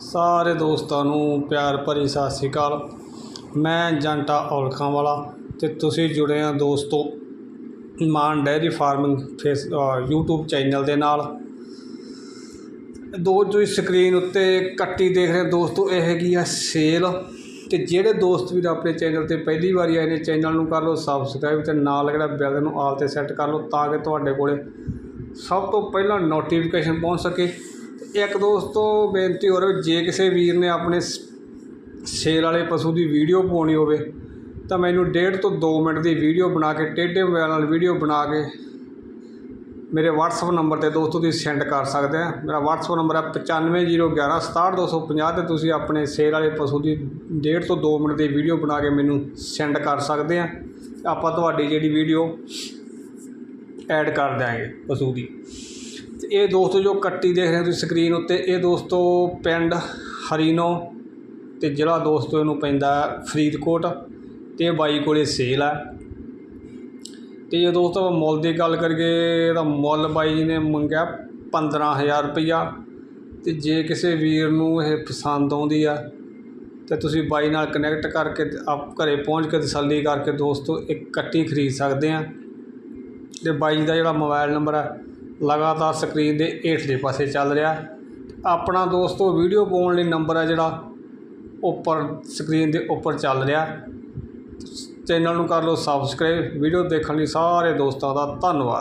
ਸਾਰੇ ਦੋਸਤਾਂ ਨੂੰ ਪਿਆਰ ਭਰੀ ਸਤਿ ਸ਼੍ਰੀ ਅਕਾਲ। ਮੈਂ ਜੰਟਾ ਔਲਖਾਂ ਵਾਲਾ ਤੇ ਤੁਸੀਂ ਜੁੜੇ ਆ ਦੋਸਤੋ ਮਾਨ ਡੈਰੀ ਫਾਰਮਿੰਗ ਫੇਸ ਅ, YouTube ਚੈਨਲ ਦੇ ਨਾਲ। ਦੋ ਤੁਸੀਂ ਸਕਰੀਨ ਉੱਤੇ ਕੱਟੀ ਦੇਖ ਰਹੇ ਦੋਸਤੋ ਇਹ ਹੈਗੀ ਆ ਸੇਲ। ਤੇ ਜਿਹੜੇ ਦੋਸਤ ਵੀ ਆਪਣੇ ਚੈਨਲ ਤੇ ਪਹਿਲੀ ਵਾਰੀ ਆਏ ਨੇ ਚੈਨਲ ਨੂੰ ਕਰ ਲਓ ਸਬਸਕ੍ਰਾਈਬ ਤੇ ਨਾਲ ਜਿਹੜਾ ਬੈਲ ਨੂੰ ਆਲ ਤੇ ਸੈੱਟ ਕਰ ਲਓ ਤਾਂ ਕਿ ਤੁਹਾਡੇ ਕੋਲੇ ਸਭ ਤੋਂ ਪਹਿਲਾਂ ਨੋਟੀਫਿਕੇਸ਼ਨ ਪਹੁੰਚ ਸਕੇ। ਇੱਕ ਦੋਸਤੋ, ਬੇਨਤੀ ਹੋ ਰਹੀ ਜੇ ਕਿਸੇ ਵੀਰ ਨੇ ਆਪਣੇ ਸ- ਸੇਲ ਵਾਲੇ ਪਸ਼ੂ ਦੀ ਵੀਡੀਓ ਪਾਉਣੀ ਹੋਵੇ, ਤਾਂ ਮੈਨੂੰ ਡੇਢ ਤੋਂ 2 ਮਿੰਟ ਦੀ ਵੀਡੀਓ ਬਣਾ ਕੇ, ਟੇਢੇ ਮੋਬਾਈਲ ਨਾਲ ਵੀਡੀਓ ਬਣਾ ਕੇ ਮੇਰੇ WhatsApp ਨੰਬਰ ਤੇ ਦੋਸਤੋ ਤੁਸੀਂ ਸੈਂਡ ਕਰ ਸਕਦੇ ਆ। ਮੇਰਾ WhatsApp ਨੰਬਰ ਹੈ 9501167250 ਤੇ ਤੁਸੀਂ ਆਪਣੇ ਸੇਲ ਵਾਲੇ ਪਸ਼ੂ ਦੀ ਡੇਢ ਤੋਂ 2 ਮਿੰਟ ਦੀ ਵੀਡੀਓ ਬਣਾ ਕੇ ਮੈਨੂੰ ਸੈਂਡ ਕਰ ਸਕਦੇ ਆ। ਆਪਾਂ ਤੁਹਾਡੀ ਜਿਹੜੀ ਵੀਡੀਓ ਐਡ ਕਰ ਦਿਆਂਗੇ ਪਸ਼ੂ ਦੀ। ਇਹ ਦੋਸਤੋ ਜੋ ਕੱਟੀ ਦੇਖ ਰਹੇ ਹੋ ਤੁਸੀਂ ਸਕਰੀਨ ਉੱਤੇ, ਇਹ ਦੋਸਤੋ ਪਿੰਡ ਹਰੀਨੋ ਤੇ ਜ਼ਿਲ੍ਹਾ ਦੋਸਤੋ ਇਹਨੂੰ ਪੈਂਦਾ ਫਰੀਦਕੋਟ ਤੇ ਇਹ ਬਾਈ ਕੋਲੇ ਸੇਲ ਹੈ ਤੇ ਜੇ ਦੋਸਤੋ ਮੁੱਲ ਦੀ ਗੱਲ ਕਰੀਏ, ਇਹਦਾ ਮੁੱਲ ਬਾਈ ਜੀ ਨੇ ਮੰਗਿਆ 15000 ਰੁਪਈਆ। ਤੇ ਜੇ ਕਿਸੇ ਵੀਰ ਨੂੰ ਇਹ ਪਸੰਦ ਆਉਂਦੀ ਆ, ਤੇ ਤੁਸੀਂ ਬਾਈ ਨਾਲ ਕਨੈਕਟ ਕਰਕੇ ਆਪ ਘਰੇ ਪਹੁੰਚ ਕੇ ਤਸੱਲੀ ਕਰਕੇ ਦੋਸਤੋ ਇੱਕ ਕੱਟੀ ਖਰੀਦ ਸਕਦੇ ਆ। ਤੇ ਬਾਈ ਦਾ ਜਿਹੜਾ ਮੋਬਾਈਲ ਨੰਬਰ ਹੈ ਲਗਾਤਾਰ ਸਕਰੀਨ ਦੇ ਹੇਠਲੇ ਪਾਸੇ ਚੱਲ ਰਿਹਾ। ਆਪਣਾ ਦੋਸਤੋ ਵੀਡੀਓ ਪਾਉਣ ਲਈ ਨੰਬਰ ਹੈ ਜਿਹੜਾ ਉੱਪਰ ਸਕਰੀਨ ਦੇ ਉੱਪਰ ਚੱਲ ਰਿਹਾ। ਚੈਨਲ ਨੂੰ ਕਰ ਲਓ ਸਬਸਕ੍ਰਾਈਬ ਵੀਡੀਓ ਦੇਖਣ ਲਈ ਸਾਰੇ ਦੋਸਤਾਂ ਦਾ ਧੰਨਵਾਦ।